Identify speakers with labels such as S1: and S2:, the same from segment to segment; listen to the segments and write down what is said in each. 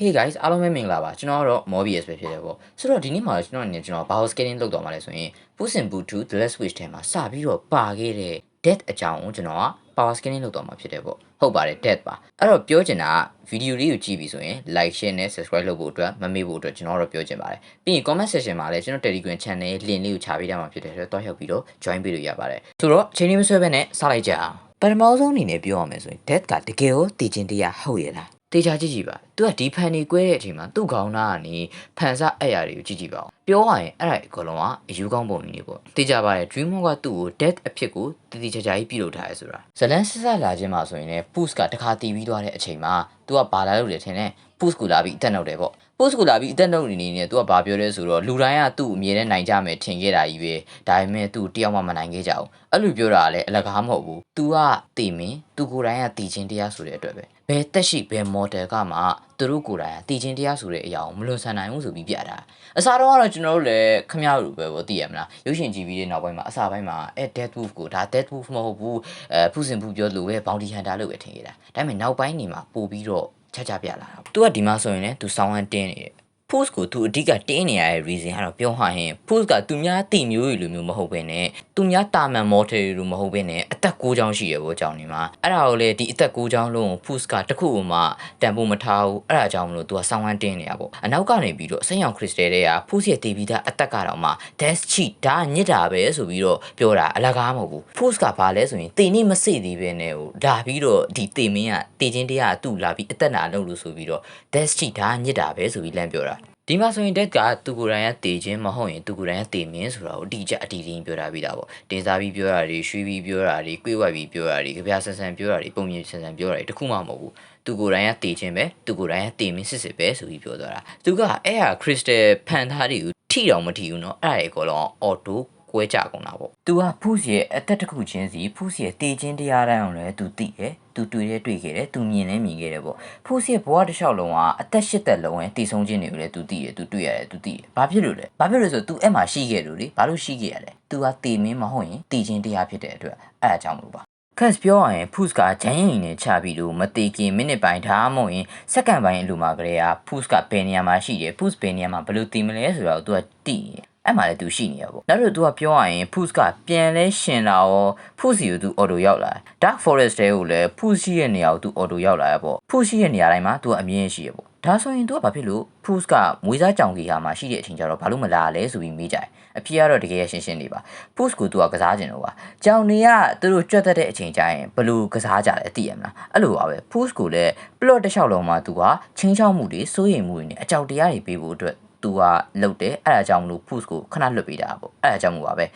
S1: Hey guys အားလုံးပဲမင်္ဂလာပါကျွန်တော်ကတော့ Mobius ပဲဖြစ်တယ်ပေါ့ဆိုတော့ဒီနေ့မှာကျွန်တော်အနေနဲ့ကျွန်တော် Bao Scaling လုပ်တော့မှာလဲဆိုရင် Pusin Boot 2 The Last Switch ထဲမှာစပြီးတော့ပါခဲ့တဲ့ Death အကြောင်းကိုကျွန်တော်က Power Scaling လုပ်တော့မှာဖြစ်တယ်ပေါ့ဟုတ်ပါတယ် Death ပါအဲ့တော့ပြောချင်တာကဗီဒီယိုလေးကိုကြည့်ပြီးဆိုရင် like share နဲ့ subscribe လုပ်ဖို့အတွက်မမေ့ဖို့အတွက်ကျွန်တော်တို့ပြောချင်ပါတယ်ပြီးရင် comment section မှာလည်းကျွန်တော် Telegram channel ရဲ့ link လေးကိုခြာပေးထားမှာဖြစ်တယ်ဆိုတော့တွားရောက်ပြီးတော့ join ပေးလို့ရပါတယ်ဆိုတော့အချိန်လေးမဆွဲဘဲနဲ့စလိုက်ကြအောင်ပထမဆုံးအနေနဲ့ပြောရမယ်ဆိုရင် Death ကတကယ်ကိုတည်ခြင်းတရားဟုတ်ရဲ့လား တေချာကြည့်ကြည့်ပါ။ तू ကဒီဖန်နေကွဲတဲ့အချိန်မှာသူ့ခေါင်းသားကနေဖန်ဆအဲ့ရာတွေကိုကြည့်ကြည့်ပါဦး။ပြောရရင်အဲ့ဒါအကုန်လုံးကအယူကောင်းပုံနေပေါ့။တေချာပါရဲ့ Dreamwalk ကသူ့ကို death အဖြစ်ကိုတည်တည်ချာချာကြီးပြုလုပ်ထားရဲဆိုတာ။ဇလန်ဆဆလာခြင်းမှာဆိုရင်လည်း Push ကတခါတီးပြီးသွားတဲ့အချိန်မှာ तू ကဘာလာလို့လဲထင်တယ်။ Push ကိုလာပြီးအတက်နှုတ်တယ်ပေါ့။ post ကိုလာပြီးအသက်နှုတ်နေနေနဲ့သူကဘာပြောလဲဆိုတော့လူတိုင်းကသူ့အမြင်နဲ့နိုင်ကြမယ်ထင်ခဲ့တာကြီးပဲဒါပေမဲ့သူ့တယောက်မှမနိုင်ခဲ့ကြဘူးအဲ့လိုပြောတာကလည်းအလကားမဟုတ်ဘူး तू ကတည်မင်း तू ကိုယ်တိုင်ကတည်ခြင်းတရားဆိုတဲ့အတွက်ပဲဘယ်တက်ရှိဘယ် model ကမှသူတို့ကိုယ်တိုင်တည်ခြင်းတရားဆိုတဲ့အရာကိုမလွန်ဆန်နိုင်ဘူးဆိုပြီးပြတာအစားတော့ကတော့ကျွန်တော်တို့လည်းခမရလိုပဲပေါ့သိရမလားရုပ်ရှင်ကြည့်ပြီးတဲ့နောက်ပိုင်းမှာအစားပိုင်းမှာအဲ death wolf ကိုဒါ death wolf မဟုတ်ဘူးအဲဖူးစင်ဖူးပြောလို့ပဲ bounty hunter လို့ပဲထင်ခဲ့တာဒါပေမဲ့နောက်ပိုင်းနေမှာပို့ပြီးတော့ ချာချာပြလာတာ။ तू ကဒီမှာဆိုရင်လည်း तू ဆောင်းဟန်တင်းနေတယ် post ကိုသူအဓိကတင်းနေရတဲ့ reason ကတော့ပြောဟရင် post ကသူများတိမျိုးတွေလိုမျိုးမဟုတ်ဘဲနဲ့သူများတာမန် model တွေလိုမဟုတ်ဘဲနဲ့အသက်6ချောင်းရှိရပေါ့ကြောင်းနေမှာအဲ့ဒါကိုလေဒီအသက်6ချောင်းလုံးကို post ကတခုမှတန်ဖို့မထားဘူးအဲ့ဒါကြောင့်မလို့သူကဆောင်းဝမ်းတင်းနေရပေါ့အနောက်ကနေပြီးတော့ဆင်းရောင် crystal တွေက post ရဲ့တေးပြီးသားအသက်ကတော့မှ dash cheat ဒါညစ်တာပဲဆိုပြီးတော့ပြောတာအလကားမဟုတ်ဘူး post ကဘာလဲဆိုရင်တေနေမစိသေးပဲနဲ့ဟိုဒါပြီးတော့ဒီတေမင်းကတေချင်းတရားကသူ့လာပြီးအသက်နာလုံးလို့ဆိုပြီးတော့ dash cheat ဒါညစ်တာပဲဆိုပြီးလမ်းပြောတာ ဒီမှာဆိုရင်တက်ကသူကိုယ်တိုင်ကတေခြင်းမဟုတ်ရင်သူကိုယ်တိုင်ကတေမင်းဆိုတာကိုအတိအကျအတီးတင်းပြောတာပြီးတာပေါ့တင်စားပြီးပြောတာတွေရွှေပြီးပြောတာတွေတွေးဝိုက်ပြီးပြောတာတွေကြပြဆန်ဆန်ပြောတာတွေပုံမြင်ဆန်ဆန်ပြောတာတွေတခုမှမဟုတ်ဘူးသူကိုယ်တိုင်ကတေခြင်းပဲသူကိုယ်တိုင်ကတေမင်းစစ်စစ်ပဲဆိုပြီးပြောသွားတာသူကအဲ့ဟာခရစ်စတယ်ဖန်သားတွေကိုထိတော်မထိဘူးเนาะအဲ့ဒါတွေအကုန်လုံးအော်တို ကွဲကြကုန်တာပေါ့သူကဖူးစီရဲ့အသက်တစ်ခုချင်းစီဖူးစီရဲ့တည်ခြင်းတရားတိုင်းအောင်လည်းသူသိတယ်သူတွေ့ရတွေ့ခဲ့တယ်သူမြင်လည်းမြင်ခဲ့တယ်ပေါ့ဖူးစီရဲ့ဘဝတစ်လျှောက်လုံးကအသက်၈သက်လုံးရဲ့တည်ဆုံးခြင်းတွေကိုလည်းသူသိတယ်သူတွေ့ရတယ်သူသိတယ်ဘာဖြစ်လို့လဲဘာဖြစ်လို့ဆိုသူအဲ့မှာရှိခဲ့လို့လေဘာလို့ရှိခဲ့ရလဲသူကတည်မင်းမဟုတ်ရင်တည်ခြင်းတရားဖြစ်တဲ့အတွက်အဲ့အကြောင်းမလို့ပါခန့်ပြောရရင်ဖုစ်ကဂျန်ရင်နဲ့ချပြီးလို့မတေခင်မိနစ်ပိုင်းထားမို့ရင်စက္ကန့်ပိုင်းအလိုမှာကလေးကဖုစ်ကဘယ်နေရာမှာရှိတယ်ဖုစ်ဘယ်နေရာမှာဘယ်လိုတည်မလဲဆိုတော့သူကတိတယ် အဲ့မှာလည်း तू ရှိနေရပေါ့နောက်တော့ तू ကပြောရရင် Fus ကပြန်လဲရှင်လာရော Fus စီကို तू auto ရောက်လာ Dark Forest တဲကိုလည်း Fus ရှိရဲ့နေရာကို तू auto ရောက်လာရပေါ့ Fus ရှိရဲ့နေရာတိုင်းမှာ तू အမြင်ရှိရပေါ့ဒါဆိုရင် तू ကဘာဖြစ်လို့ Fus ကမွေးစားကြောင်ကြီးဟာမှာရှိတဲ့အချိန်ကျတော့ဘာလို့မလာလဲဆိုပြီးမေးကြတယ်အဖေကတော့တကယ်ရှင်းရှင်းလေးပါ Fus ကို तू ကကစားကျင်တော့ပါကြောင်နေကသူတို့ကြွက်တတ်တဲ့အချိန်ကျရင်ဘလို့ကစားကြလဲသိရမလားအဲ့လိုပါပဲ Fus ကိုလည်း plot တစ်လျှောက်လုံးမှာ तू ကချင်းချောက်မှုတွေစိုးရိမ်မှုတွေနဲ့အကြောက်တရားတွေပေးဖို့အတွက် သူကလှုပ်တယ်အဲ့ဒါကြောင့်မလို့ push ကိုခဏလွတ်ပေးတာပေါ့အဲ့ဒါကြောင့်မို့ပါပဲ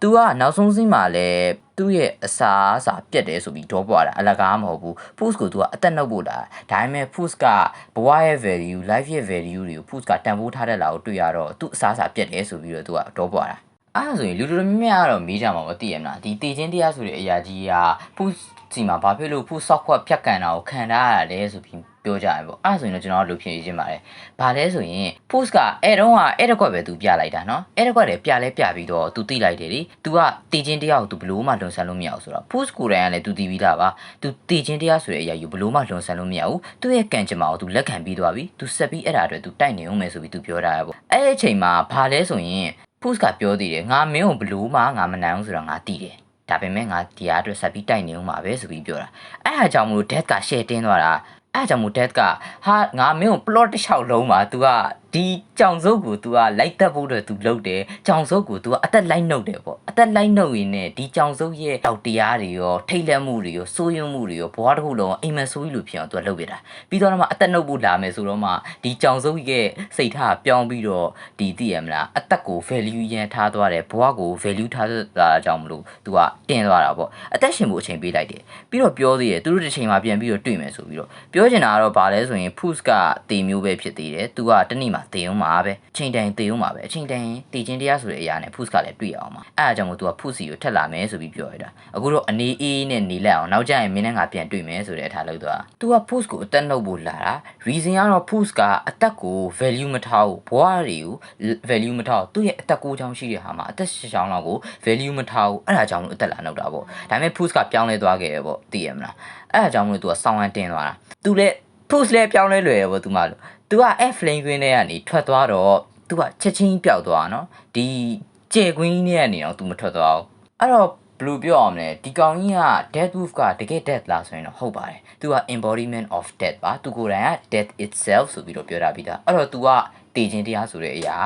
S1: သူကနောက်ဆုံးစင်းမှာလည်းသူ့ရဲ့အစာအစာပြက်တယ်ဆိုပြီးဒေါပွားတာအလကားမဟုတ်ဘူး push ကိုသူကအသက်နှုတ်ဖို့လာဒါပေမဲ့ push ကဘဝရဲ့ value life ရဲ့ value တွေကို push ကတန်ဖိုးထားတဲ့လာကိုတွေ့ရတော့သူ့အစာအစာပြက်တယ်ဆိုပြီးတော့သူကဒေါပွားတာအဲ့ဒါဆိုရင်လူတော်များများကတော့မေးကြမှာမသိရမလားဒီတေချင်းတရားဆိုတဲ့အရာကြီးက push စီမှာဘာဖြစ်လို့ push ဆောက်ခွက်ဖြတ်ကန်တာကိုခံထားရတယ်ဆိုပြီး ပြောကြတယ်ပေါ့အဲ့ဒါဆိုရင်တော့ကျွန်တော်တို့လူဖြစ်ရေးချင်းပါတယ်ဘာလဲဆိုရင် post ကအဲ့တုန်းကအဲ့တစ်ခွက်ပဲသူပြလိုက်တာနော်အဲ့တစ်ခွက်လည်းပြလဲပြပြီးတော့သူတိလိုက်တယ်လေ तू ကတည်ခြင်းတရားကို तू ဘလို့မှလွန်ဆန်လို့မရဘူးဆိုတော့ post ကိုယ်တိုင်ကလည်း तू တည်ပြီးသားပါ तू တည်ခြင်းတရားဆိုတဲ့အရာယူဘလို့မှလွန်ဆန်လို့မရဘူးသူ့ရဲ့ကံကြမ္မာကို तू လက်ခံပြီးသွားပြီ तू ဆက်ပြီးအဲ့ဒါအတွက် तू တိုက်နေအောင်မယ်ဆိုပြီး तू ပြောတာပေါ့အဲ့ဒီအချိန်မှာဘာလဲဆိုရင် post ကပြောသေးတယ်ငါမင်းကိုဘလို့မှငါမနိုင်ဘူးဆိုတော့ငါတည်တယ်ဒါပေမဲ့ငါဒီအားအတွက်ဆက်ပြီးတိုက်နေအောင်ပါပဲဆိုပြီးပြောတာအဲ့ဟာကြောင့်မလို့ death က share တင်းသွားတာ အဲ့ကြောင့်မို့ death ကဟာငါမင်းကို plot တစ်လျှောက်လုံးမှာ तू က ဒီကြောင်စုပ်ကို तू ကလိုက်တက်ဖို့အတွက် तू လုပ်တယ်ကြောင်စုပ်ကို तू ကအသက်လိုက်နှုတ်တယ်ပေါ့အသက်လိုက်နှုတ်ရင်းနဲ့ဒီကြောင်စုပ်ရဲ့တောက်တရားတွေရောထိတ်လန့်မှုတွေရောစိုးရွံ့မှုတွေရောဘဝတစ်ခုလုံးအိမ်မက်ဆိုးကြီးလိုဖြစ်အောင် तू ကလုပ်ပြတာပြီးတော့မှအသက်နှုတ်ဖို့လာမယ်ဆိုတော့မှဒီကြောင်စုပ်ရဲ့စိတ်ထားပြောင်းပြီးတော့ဒီသိရမလားအသက်ကို value ရန်ထားသွားတယ်ဘဝကို value ထားတာကြောင့်မလို့ तू ကတင်သွားတာပေါ့အသက်ရှင်ဖို့အချိန်ပေးလိုက်တယ်ပြီးတော့ပြောသေးတယ်သူတို့တစ်ချိန်မှာပြန်ပြီးတော့တွေ့မယ်ဆိုပြီးတော့ပြောချင်တာကတော့ဗာလဲဆိုရင် Fus ကတေမျိုးပဲဖြစ်သေးတယ် तू ကတနေ့မှာ တေအောင်မှာပဲအချိန်တိုင်တေအောင်မှာပဲအချိန်တိုင်တေချင်းတရားဆိုတဲ့အရာနဲ့ Fus ကလည်းတွေ့အောင်မှာအဲ့အကြောင်းကို तू က Fus စီကိုထက်လာမယ်ဆိုပြီးပြောရတာအခုတော့အနေအေးနဲ့နေလက်အောင်နောက်ကျရင်မင်းနဲ့ငါပြန်တွေ့မယ်ဆိုတဲ့အထားလောက်သွား तू က Fus ကိုအသက်နှုတ်ဖို့လာတာ reason ကတော့ Fus ကအသက်ကို value မထားဘူးဘဝတွေကို value မထားဘူးသူ့ရဲ့အသက်ကိုချောင်းရှိတဲ့ဟာမှာအသက်ရှစ်ချောင်းလောက်ကို value မထားဘူးအဲ့ဒါကြောင့်လို့အသက်လာနှုတ်တာပေါ့ဒါပေမဲ့ Fus ကပြောင်းလဲသွားခဲ့တယ်ပေါ့သိရမလားအဲ့ဒါကြောင့်မလို့ तू ကဆောင်းဝမ်းတင်းသွားတာ तू လည်း push လဲပြောင်းလဲလွယ်ရပေါ့ तू မလို့ သူက F lane ကွင်းထဲကနေထွက်သွားတော့သူကချက်ချင်းပျောက်သွားနော်ဒီကျဲကွင်းကြီးထဲကနေတော့သူမထွက်သွားဘူးအဲ့တော့ဘယ်လိုပြောအောင်လဲဒီကောင်ကြီးက death wolf ကတကယ် death လားဆိုရင်တော့ဟုတ်ပါတယ်သူက embodiment of death ပါသူကိုယ်တိုင်က death itself ဆိုပြီးတော့ပြောတာပြီးသားအဲ့တော့ तू ကတည်ခြင်းတရားဆိုတဲ့အရာ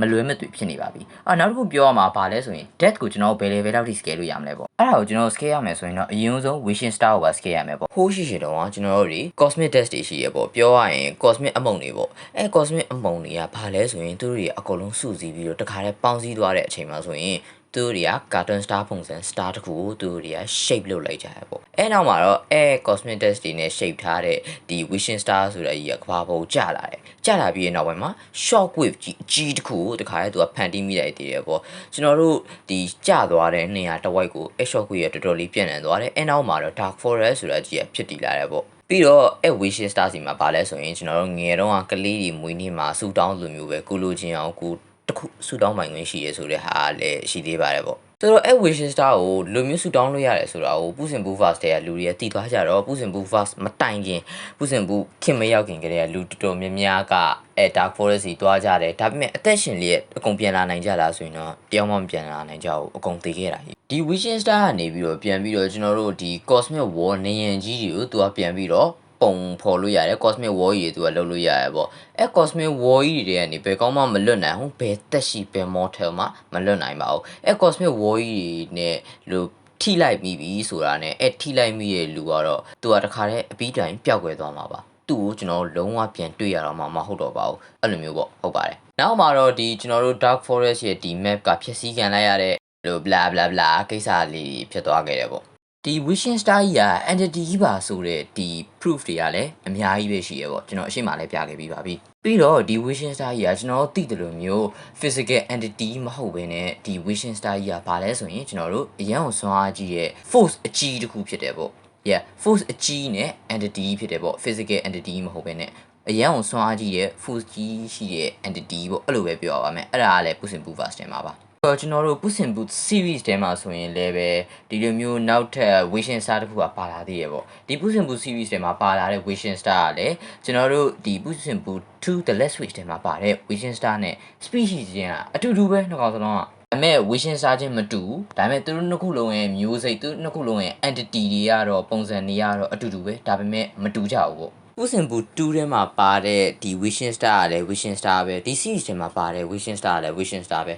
S1: မလွဲမသွေဖြစ်နေပါပြီ။အော်နောက်တစ်ခုပြောရမှာဗာလဲဆိုရင် death ကိုကျွန်တော်ဘယ် level လောက်ထိ scale လို့ရမလဲပေါ့။အဲ့ဒါကိုကျွန်တော် scale ရမယ်ဆိုရင်တော့အရင်ဆုံး wishing star ကိုပါ scale ရမယ်ပေါ့။ဟိုးရှိရှိတော့ကျွန်တော်တို့တွေ cosmic death တွေရှိရပေါ့။ပြောရရင် cosmic အမုံတွေပေါ့။အဲ cosmic အမုံတွေကဗာလဲဆိုရင်သူတို့တွေအကုန်လုံးစုစည်းပြီးတော့တခါတည်းပေါင်းစည်းသွားတဲ့အချိန်မှာဆိုရင် သူတို့တွေက cartoon star ပုံစံ star တခုကိုသူတို့တွေက shape လုပ်လိုက်ကြရပေါ့အဲနောက်မှာတော့အဲ cosmic test တွေနဲ့ shape ထားတဲ့ဒီ wishing star ဆိုတဲ့ကြီးကကဘာပေါ်ကျလာတယ်ကျလာပြီးတဲ့နောက်ပိုင်းမှာ shock wave ကြီးအကြီးတခုကိုတခါတည်းသူကဖန်တီးမိလိုက်သေးတယ်ပေါ့ကျွန်တော်တို့ဒီကျသွားတဲ့နေရာတစ်ဝိုက်ကိုအဲ shock wave ကတော်တော်လေးပြန့်နှံ့သွားတယ်အဲနောက်မှာတော့ dark forest ဆိုတဲ့ကြီးကဖြစ်တည်လာတယ်ပေါ့ပြီးတော့အဲ wishing star စီမှာဗာလဲဆိုရင်ကျွန်တော်တို့ငယ်တော့ကလေးတွေမွေးနေ့မှာဆူတောင်းလိုမျိုးပဲကုလိုချင်းအောင်ကို တခုဆူတောင်းပိုင်ခွင့်ရှိရဲဆိုတဲ့ဟာလည်းရှိသေးပါတယ်ပေါ့ဆိုတော့အဲ wishing star ကိုလူမျိုးဆူတောင်းလို့ရတယ်ဆိုတာကိုပူစင်ဘူး fast တဲ့လူတွေကတည်သွားကြတော့ပူစင်ဘူး fast မတိုင်ခင်ပူစင်ဘူးခင်မရောက်ခင်ကတည်းကလူတော်တော်များများကအဲ dark forest ကြီးသွားကြတယ်ဒါပေမဲ့အသက်ရှင်လေးအကုန်ပြန်လာနိုင်ကြလားဆိုရင်တော့တယောက်မှမပြန်လာနိုင်ကြဘူးအကုန်သိခဲ့တာကြီးဒီ wishing star ကနေပြီးတော့ပြန်ပြီးတော့ကျွန်တော်တို့ဒီ cosmic war နေရန်ကြီးတွေကိုသူကပြန်ပြီးတော့ ပုံဖော်လို့ရတယ် cosmic war ကြီးတွေသူကလုပ်လို့ရတယ်ပေါ့အဲ cosmic war ကြီးတွေကနေဘယ်ကောင်းမှမလွတ်နိုင်ဘူးဘယ်တက်ရှိဘယ် mortal မှမလွတ်နိုင်ပါဘူးအဲ cosmic war ကြီးတွေနဲ့လို့ထိလိုက်မိပြီဆိုတာနဲ့အဲထိလိုက်မိရဲ့လူကတော့သူကတခါတည်းအပြီးတိုင်ပျောက်ကွယ်သွားမှာပါသူ့ကိုကျွန်တော်လုံးဝပြန်တွေ့ရတော့မှမဟုတ်တော့ပါဘူးအဲ့လိုမျိုးပေါ့ဟုတ်ပါတယ်နောက်မှာတော့ဒီကျွန်တော်တို့ dark forest ရဲ့ဒီ map ကဖြည့်ဆည်းခံလိုက်ရတဲ့လို့ bla bla bla ကိစ္စလေးဖြစ်သွားခဲ့တယ်ပေါ့ ဒီ wishing star ကြီးက entity ကြီးပါဆိုတဲ့ဒီ proof တွေကလည်းအများကြီးပဲရှိရပေါ့ကျွန်တော်အရှိမလည်းပြခဲ့ပြီးပါပြီပြီးတော့ဒီ wishing star ကြီးကကျွန်တော်သိတယ်လို့မျိုး physical entity မဟုတ်ဘဲနဲ့ဒီ wishing star ကြီးကဘာလဲဆိုရင်ကျွန်တော်တို့အရန်ကိုစွမ်းအားကြီးရဲ့ force အကြီးတစ်ခုဖြစ်တယ်ပေါ့ yeah force အကြီးနဲ့ entity ဖြစ်တယ်ပေါ့ physical entity မဟုတ်ဘဲနဲ့အရန်ကိုစွမ်းအားကြီးရဲ့ force ကြီးရှိတဲ့ entity ပေါ့အဲ့လိုပဲပြောရပါမယ်အဲ့ဒါကလည်း push and pull fast တင်မှာပါ တော့ကျွန်တော်တို့ Puss in Boots series ထဲမှာဆိုရင်လည်းပဲဒီလိုမျိုးနောက်ထပ် Vision Star တခုကပါလာသေးရပေါ့ဒီ Puss in Boots series ထဲမှာပါလာတဲ့ Vision Star ကလည်းကျွန်တော်တို့ဒီ Puss in Boots 2 The Last Wish ထဲမှာပါတဲ့ Vision Star နဲ့ species ချင်းကအတူတူပဲနှစ်ကောင်စလုံးကဒါပေမဲ့ vision စားခြင်းမတူဒါပေမဲ့သူတို့နှစ်ခုလုံးရဲ့မျိုးစိတ်သူတို့နှစ်ခုလုံးရဲ့ entity တွေကတော့ပုံစံတွေကတော့အတူတူပဲဒါပေမဲ့မတူကြဘူးပေါ့ဥစဉ်ဘူး2ထဲမှာပါတဲ့ဒီ vision star ကလည်း vision star ပဲဒီ series ထဲမှာပါတဲ့ vision star ကလည်း vision star ပဲ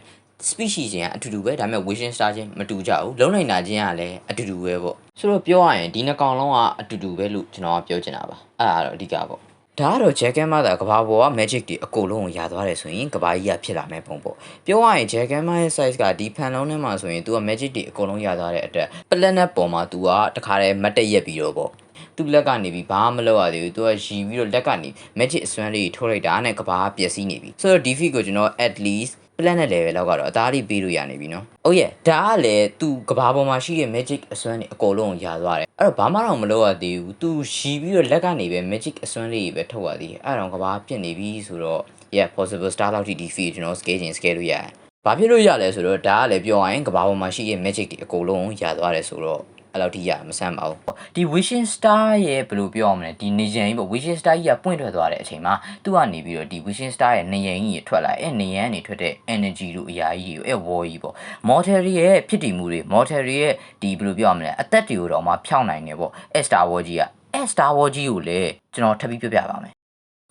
S1: species ချင်းကအတူတူပဲဒါပေမဲ့ vision star ချင်းမတူကြဘူးလုံးနိုင်တာချင်းကလည်းအတူတူပဲပေါ့ဆိုတော့ပြောရရင်ဒီနှစ်ကောင်လုံးကအတူတူပဲလို့ကျွန်တော်ကပြောချင်တာပါအဲ့ဒါတော့အဓိကပေါ့ဒါကတော့ Jack and Ma ကကဘာပေါ်က magic တွေအကုန်လုံးကိုယာသွားတယ်ဆိုရင်ကဘာကြီးကဖြစ်လာမယ့်ပုံပေါ့ပြောရရင် Jack and Ma ရဲ့ size ကဒီဖန်လုံးထဲမှာဆိုရင် तू က magic တွေအကုန်လုံးယာသွားတဲ့အတွက် planet ပေါ်မှာ तू ကတခါတည်းမတ်တက်ရက်ပြီးတော့ပေါ့သူ့လက်ကနေပြီးဘာမှမလုပ်ရသေးဘူးသူကရီပြီးတော့လက်ကနေ magic အစွမ်းလေးထိုးလိုက်တာနဲ့ကဘာပျက်စီးနေပြီဆိုတော့ defeat ကိုကျွန်တော် at least planet level လောက်ကတော့အသားလေးပေးလို့ရနေပြီနော်။ဟုတ်ရဲ့ဒါကလည်းသူကဘာပေါ်မှာရှိတဲ့ magic အစွမ်းတွေအကုန်လုံးရာသွားတယ်။အဲ့တော့ဘာမှတော့မလုပ်ရသေးဘူး။ तू ရီပြီးတော့လက်ကနေပဲ magic အစွမ်းလေးပဲထုတ်ရသေးတယ်။အဲ့တော့ကဘာပြစ်နေပြီဆိုတော့ yeah possible star လောက်ထိ defeat ကျွန်တော် scale ချင်း scale လို့ရတယ်။ဘာဖြစ်လို့ရလဲဆိုတော့ဒါကလည်းပြောရရင်ကဘာပေါ်မှာရှိတဲ့ magic တွေအကုန်လုံးရာသွားတယ်ဆိုတော့ အဲ့လောက်ထိရမဆန်းပါဘူးဒီ wishing star ရဲ့ဘယ်လိုပြောရမလဲဒီနေရင်ကြီးပေါ့ wishing star ကြီးကပွင့်ထွက်သွားတဲ့အချိန်မှာသူ့ကနေပြီးတော့ဒီ wishing star ရဲ့နေရင်ကြီးထွက်လာအဲ့နေရင်ကနေထွက်တဲ့ energy တို့အရာကြီးကိုအဲ့ war ကြီးပေါ့ mortal ရဲ့ဖြစ်တည်မှုတွေ mortal ရဲ့ဒီဘယ်လိုပြောရမလဲအသက်တွေကိုတော့မှဖြောင်းနိုင်တယ်ပေါ့အဲ့ star war ကြီးကအဲ့ star war ကြီးကိုလည်းကျွန်တော်ထပ်ပြီးပြပြပါမယ်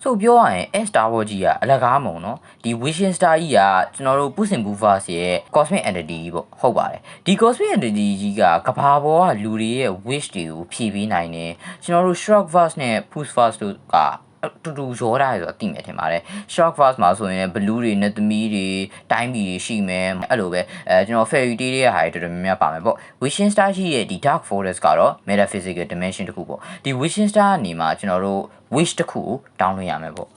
S1: ဆိုပြောရရင် S Star Wars ကြီးကအလကားမုံနော်ဒီ Vision Star ကြီးကကျွန်တော်တို့ Puss in Boots ရဲ့ Cosmic Entity ကြီးပေါ့ဟုတ်ပါတယ်ဒီ Cosmic Entity ကြီးကကဘာပေါ်ကလူတွေရဲ့ wish တွေကိုဖြည့်ပေးနိုင်တယ်ကျွန်တော်တို့ Shock Verse နဲ့ Puss Verse တို့က တူတူရောတာဆိုတော့သိမယ်ထင်ပါတယ် shock fast မှာဆိုရင်ဘလူးတွေနဲ့သမီးတွေတိုင်းပြည်တွေရှိမယ်အဲ့လိုပဲအဲကျွန်တော် fairy tale ရဲ့ဟာတွေတော်တော်များများပါမယ်ပေါ့ wishing star ရှိရဲ့ဒီ dark forest ကတော့ metaphysical dimension တခုပေါ့ဒီ wishing star အနေမှာကျွန်တော်တို့ wish တခုတောင်းလို့ရမယ်ပေါ့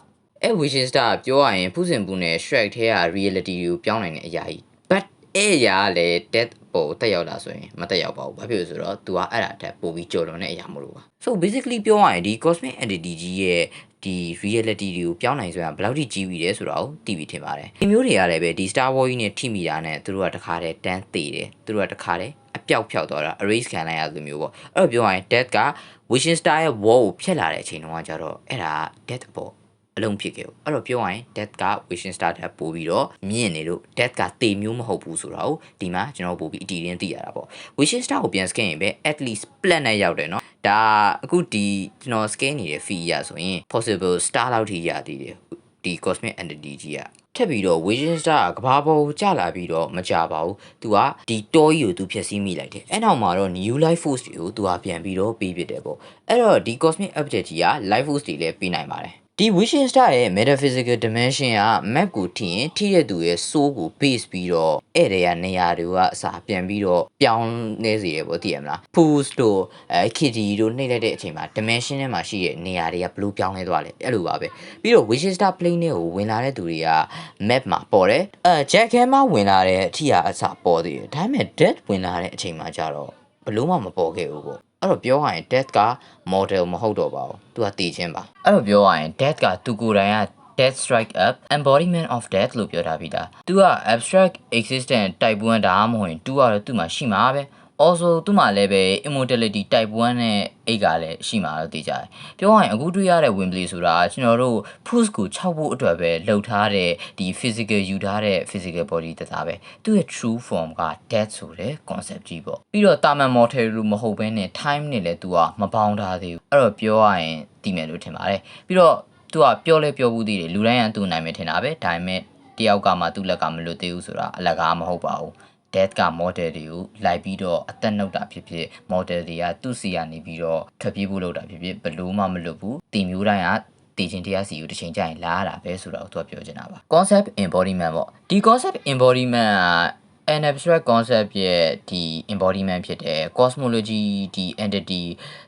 S1: အဲ wishing star ပြောရရင်ဖုစင်ပူနဲ့ shrek ထဲက reality ကိုပြောင်းနိုင်တဲ့အရာကြီး but အဲ့အရာကလည်း death ပေါ်တက်ရောက်လာဆိုရင်မတက်ရောက်ပါဘူးဘာဖြစ်လို့ဆိုတော့ तू ကအဲ့ဒါတက်ပို့ပြီးကြော်လွန်တဲ့အရာမလို့ပါ so basically ပြောရရင်ဒီ cosmic entity ကြီးရဲ့ဒီ reality တွေကိုပြောင်းနိုင်ဆိုရင်ဘယ်လောက်ထိကြီးပြီးလဲဆိုတော့သိပြီးထင်ပါတယ်ဒီမျိုးတွေကလည်းပဲဒီ Star Wars ကြီးနဲ့ထိမိတာနဲ့သူတို့ကတခါတည်းတန်းသေးတယ်သူတို့ကတခါတည်းအပြောက်ဖြောက်သွားတာ erase ခံလိုက်ရသူမျိုးပေါ့အဲ့တော့ပြောရရင် death က wishing star ရဲ့ wall ကိုဖျက်လာတဲ့အချိန်တုန်းကကျတော့အဲ့ဒါ death ပေါ့ အလုံးဖြစ်ခဲ့ဘူးအဲ့တော့ပြောရရင် death က wishing star တက်ပို့ပြီးတော့မြင့်နေလို့ death ကတေမျိုးမဟုတ်ဘူးဆိုတော့ဒီမှာကျွန်တော်ပို့ပြီးအတီးရင်းသိရတာပေါ့ wishing star ကိုပြန် scan ရင်ပဲ at least plan နဲ့ရောက်တယ်เนาะဒါအခုဒီကျွန်တော် scan နေတဲ့ fee ရဆိုရင် possible star လောက်ထိရသေးတယ်ဒီ cosmic entity ကြီးကထပ်ပြီးတော့ vision star ကကဘာပေါ်ကိုကျလာပြီးတော့မကြပါဘူး။ तू ကဒီတောကြီးကို तू ဖျက်ဆီးမိလိုက်တယ်။အဲ့နောက်မှာတော့ new life force တွေကို तू ကပြန်ပြီးတော့ပေးပြတယ်ပေါ့။အဲ့တော့ဒီ cosmic object ကြီးက life force တွေလည်းပေးနိုင်ပါတယ်။ ဒီ vision star ရဲ့ metaphysical dimension က map ကိုထိရင်ထိတဲ့သူရဲ့ soul ကို base ပြီးတော့အဲ့တဲ့ကနေရာတွေကအစာပြန်ပြီးတော့ပြောင်းနေစေတယ်ပေါ့သိရမလား pools တို့အဲ kitty တို့နှိမ့်လိုက်တဲ့အချိန်မှာ dimension ထဲမှာရှိတဲ့နေရာတွေကဘလို့ပြောင်းလဲသွားလဲအဲ့လိုပါပဲပြီးတော့ vision star plane နဲ့ကိုဝင်လာတဲ့သူတွေက map မှာပေါ်တယ်အဲ jack cam မှာဝင်လာတဲ့အထီကအစာပေါ်သေးတယ်ဒါပေမဲ့ dead ဝင်လာတဲ့အချိန်မှာကျတော့ဘလို့မှမပေါ်ခဲ့ဘူးပေါ့ အဲ့တော့ပြောရရင် death က model မဟုတ်တော့ပါဘူးသူကတည်ခြင်းပါအဲ့တော့ပြောရရင် death ကသူကိုယ်တိုင်က death strike up embodiment of death လို့ပြောထားပြီးသား။ तू က abstract existence type 1ဒါမှမဟုတ်ရင် तू ကတော့သူ့မှာရှိမှာပဲ။ also သူ့မှာလည်းပဲ immortality type 1နဲ့8ကလည်းရှိမှာတော့သိကြတယ်။ပြောရရင်အခုတွေ့ရတဲ့ Wembley ဆိုတာကျွန်တော်တို့ push ကို6ဖို့အတွက်ပဲလှုပ်ထားတဲ့ဒီ physical ယူထားတဲ့ physical body တသားပဲ။သူ့ရဲ့ true form က death ဆိုတဲ့ concept ကြီးပေါ့။ပြီးတော့တာမန် mortal လို့မဟုတ်ဘဲနဲ့ time နဲ့လည်း तू ကမပေါင်းထားသေးဘူး။အဲ့တော့ပြောရရင်သိမယ်လို့ထင်ပါတယ်။ပြီးတော့သူကပြောလဲပြောဘူးသေးတယ်လူတိုင်းကသူ့နိုင်မယ်ထင်တာပဲဒါပေမဲ့တယောက်ကမှသူ့လက်ကမလွတ်သေးဘူးဆိုတာအလကားမဟုတ်ပါဘူး death က model တွေကိုလိုက်ပြီးတော့အသက်နှုတ်တာဖြစ်ဖြစ် model တွေကသူ့စီကနေပြီးတော့ထွက်ပြေးဖို့လုပ်တာဖြစ်ဖြစ်ဘလို့မှမလွတ်ဘူးတင်မျိုးတိုင်းကတည်ခြင်းတရားစီကိုတစ်ချိန်ကျရင်လာရတာပဲဆိုတော့သူကပြောချင်တာပါ concept embodiment ပေါ့ဒီ concept embodiment က an abstract concept ရဲ့ဒီ embodiment ဖြစ်တယ် cosmology ဒီ entity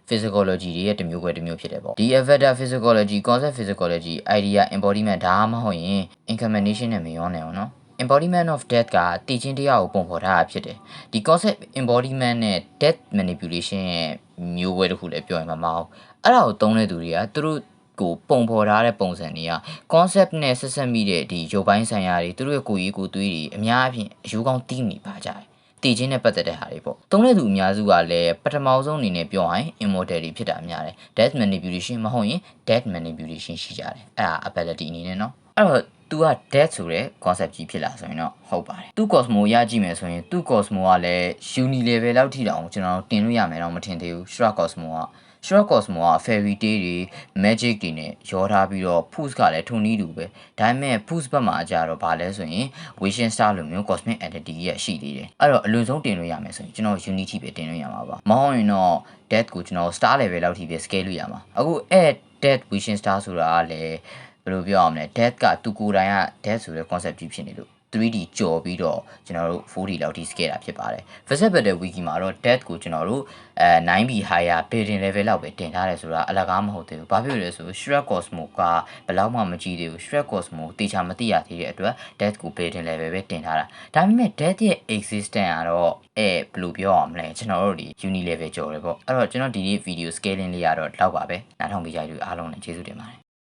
S1: physiology တွေရဲ့တစ်မျိုးပဲတစ်မျိုးဖြစ်တယ်ပေါ့ဒီ avatar physiology concept physiology idea embodiment ဒါမှမဟုတ်ရင် incarnation နဲ့မရောနိုင်အောင်နော် embodiment of death ကတည်ခြင်းတရားကိုပုံဖော်ထားတာဖြစ်တယ်ဒီ concept embodiment နဲ့ death manipulation ရဲ့မျိုးဝဲတစ်ခုလည်းပြောရင်မမအောင်အဲ့ဒါကိုသုံးတဲ့သူတွေကသူတို့ကိုပုံဖော်ထားတဲ့ပုံစံတွေက concept နဲ့ဆက်ဆက်မိတဲ့ဒီရုပ်ပိုင်းဆိုင်ရာတွေသူတို့ရဲ့ကိုယ်ရေးကိုယ်သွေးတွေအများအပြားအယူကောင်းတီးနေပါကြတယ်တည်ခြင်းနဲ့ပတ်သက်တဲ့ဟာတွေပေါ့။သုံးတဲ့သူအများစုကလည်းပထမဆုံးအနေနဲ့ပြောရရင် immortal တွေဖြစ်တာများတယ်။ death manipulation မဟုတ်ရင် death manipulation ရှိကြတယ်။အဲ့ဒါ ability အနေနဲ့နော်။ အဲ့တော့ तू က death ဆိုတဲ့ concept ကြီးဖြစ်လာဆိုရင်တော့ဟုတ်ပါတယ်။သူ cosmo ရကြည့်မယ်ဆိုရင်သူ cosmo ကလည်း uni level လောက်ထိတောင်ကျွန်တော်တင်လို့ရမယ်တော့မထင်သေးဘူး။ short cosmo က short cosmo က fairy tale တွေ magic တွေနဲ့ရောထားပြီးတော့ foods ကလည်းထုံနည်းတူပဲဒါပေမဲ့ foods ဘက်မှာကြတော့ဗာလဲဆိုရင် vision star လိုမျိုး cosmic entity ရရှိသေးတယ်အဲ့တော့အလွန်ဆုံးတင်လို့ရမယ်ဆိုရင်ကျွန်တော် unity ပဲတင်လို့ရမှာပါမဟုတ်ရင်တော့ death ကိုကျွန်တော် star level လောက်ထိပဲ scale လို့ရမှာအခုအဲ့ death vision star ဆိုတာကလည်းဘ ယ်လိုပြောအောင်လဲ death ကသူကိုယ်တိုင်က death ဆိုတဲ့ concept ကြီးဖြစ်နေလို့ 3D ကြော်ပြီးတော့ကျွန်တော်တို့ 4D လောက်ထိ scale တာဖြစ်ပါတယ် Visible Wiki မှာတော့ depth ကိုကျွန်တော်တို့အဲ 9B higher building level လောက်ပဲတင်ထားတယ်ဆိုတာအလကားမဟုတ်သေးဘူး။ဘာဖြစ်လို့လဲဆို Shrek Cosmo ကဘယ်လောက်မှမကြည့်သေးဘူး Shrek Cosmo တေချာမသိရသေးတဲ့အတွက် depth ကို building level ပဲတင်ထားတာ။ဒါပေမဲ့ depth ရဲ့ existence ကတော့အဲဘယ်လိုပြောအောင်မလဲကျွန်တော်တို့ဒီ uni level ကျော်တယ်ပေါ့။အဲ့တော့ကျွန်တော်ဒီနေ့ video scaling လေးကတော့လောက်ပါပဲ။နားထောင်ပေးကြတဲ့အားလုံးလည်းကျေးဇူးတင်ပါတယ်